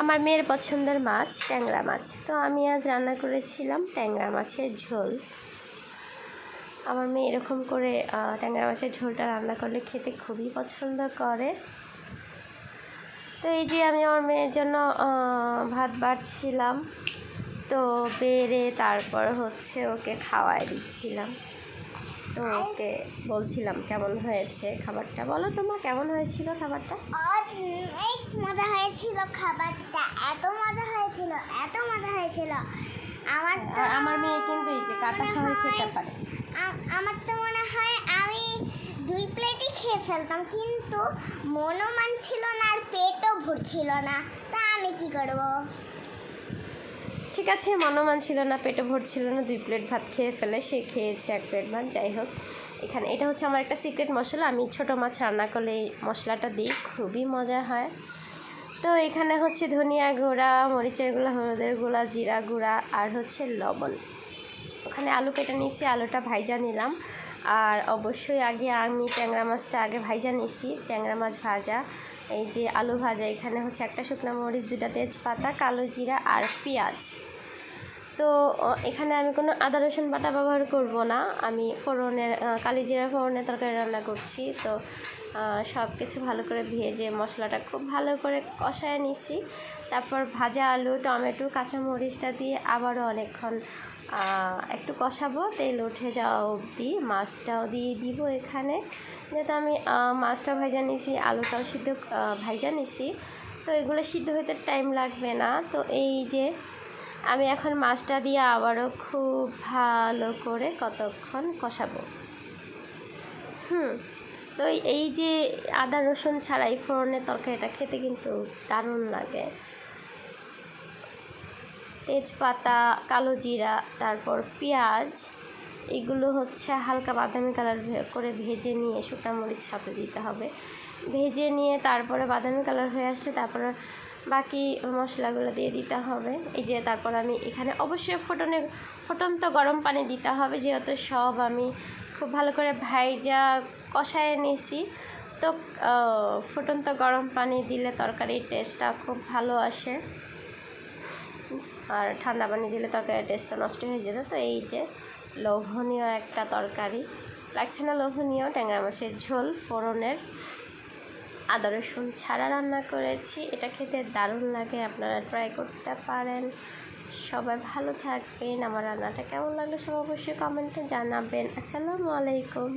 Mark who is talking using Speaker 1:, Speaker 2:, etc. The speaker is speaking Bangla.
Speaker 1: আমার মেয়ের পছন্দের মাছ ট্যাংরা মাছ। তো আমি আজ রান্না করেছিলাম ট্যাংরা মাছের ঝোল। আমার মেয়ে এরকম করে ট্যাংরা মাছের ঝোলটা রান্না করলে খেতে খুবই পছন্দ করে। তো এই যে আমি আমার মেয়ের জন্য ভাত বাড়ছিলাম। তো বেড়ে তারপর হচ্ছে ওকে খাওয়াই দিচ্ছিলাম। তো ওকে বলছিলাম কেমন হয়েছে খাবারটা? বলো তোমার কেমন হয়েছিল খাবারটা?
Speaker 2: অনেক মজা হয়েছিল খাবারটা এত মজা হয়েছিল এত মজা হয়েছিল। আমার তো
Speaker 1: আমার মেয়ে কিন্তু এই যে কাটা সহ খেতে পারে।
Speaker 2: আমার তো মনে হয় আমি দুই প্লেটই খেয়ে ফেলতাম কিন্তু মনও মানছিল না আর পেটও ভরছিল না। তা আমি কি করব?
Speaker 1: ঠিক আছে, মনমান ছিল না, পেটে ভরছিল না, দুই প্লেট ভাত খেয়ে ফেলে সে খেয়েছে এক প্লেট ভাত, যাই হোক। এখানে এটা হচ্ছে আমার একটা সিক্রেট মশলা, আমি ছোটো মাছ রান্না করলে এই মশলাটা দিই, খুবই মজা হয়। তো এখানে হচ্ছে ধনিয়া গুঁড়া, মরিচের গুঁড়া, হলুদের গুঁড়া, জিরা গুঁড়া আর হচ্ছে লবণ। ওখানে আলু কেটে নিয়েছি, আলুটা ভাইজা নিলাম। আর অবশ্যই আগে আমি ট্যাংরা মাছটা আগে ভাইজা নিয়েছি, ট্যাংরা মাছ ভাজা। এই যে আলু ভাজা, এখানে হচ্ছে একটা শুকনো মরিচ দুটা তেজপাতা, কালো জিরা আর পেঁয়াজ। তো এখানে আমি কোনো আদা রসুন বাটা ব্যবহার করব না। আমি ফোড়নের আহ, কালি জিরা ফোড়নের তরকারি রান্না করছি। তো সব কিছু ভালো করে ভেজে মশলাটা খুব ভালো করে কষায় নিছি। তারপর ভাজা আলু টমেটো কাঁচামরিচটা দিয়ে আবারও অনেকক্ষণ একটু কষাবো। তেল উঠে যাওয়া অবধি মাছটাও দিয়ে দিব এখানে। যেহেতু আমি মাছটা ভাজা নিছি আলুটাও সিদ্ধ ভাজা নিছি। তো এগুলো সিদ্ধ হতে টাইম লাগবে না। তো এই যে আমি এখন মাছটা দিয়ে আবারও খুব ভালো করে কতক্ষণ কষাবো। হুম, তো এই- যে আদা, রসুন ছাড়াই ফোড়নের তরকারিটা খেতে কিন্তু দারুণ লাগে। তেজপাতা, কালো জিরা, তারপর পেঁয়াজ, এগুলো হচ্ছে হালকা বাদামি কালার করে ভেজে নিয়ে শুকনো মরিচ সাথে দিতে হবে। ভেজে নিয়ে তারপরে বাদামি কালার হয়ে আসছে তারপরে বাকি মশলাগুলো দিয়ে দিতে হবে। এই যে তারপর আমি এখানে অবশ্যই ফোটনে ফুটন্ত গরম পানি দিতে হবে, যেহেতু সব আমি খুব ভালো করে ভাইজা কষায় নিয়েছি। তো ফুটন্ত গরম পানি দিলে তরকারির টেস্টটা খুব ভালো আসে। আর ঠান্ডা পানি দিলে তরকারির টেস্টটা নষ্ট হয়ে যেত। তো এই যে লোভনীয় একটা তরকারি। লাগছে না লোভনীয়? ট্যাংরা মাছের ঝোল ফোড়নের। আদা, রসুন ছাড়া রান্না করেছি। এটা খেতে দারুণ লাগে, আপনারা ট্রাই করতে পারেন। সবাই ভালো থাকবেন। আমার রান্নাটা কেমন লাগল সব অবশ্যই কমেন্টে জানাবেন। আসসালামু আলাইকুম।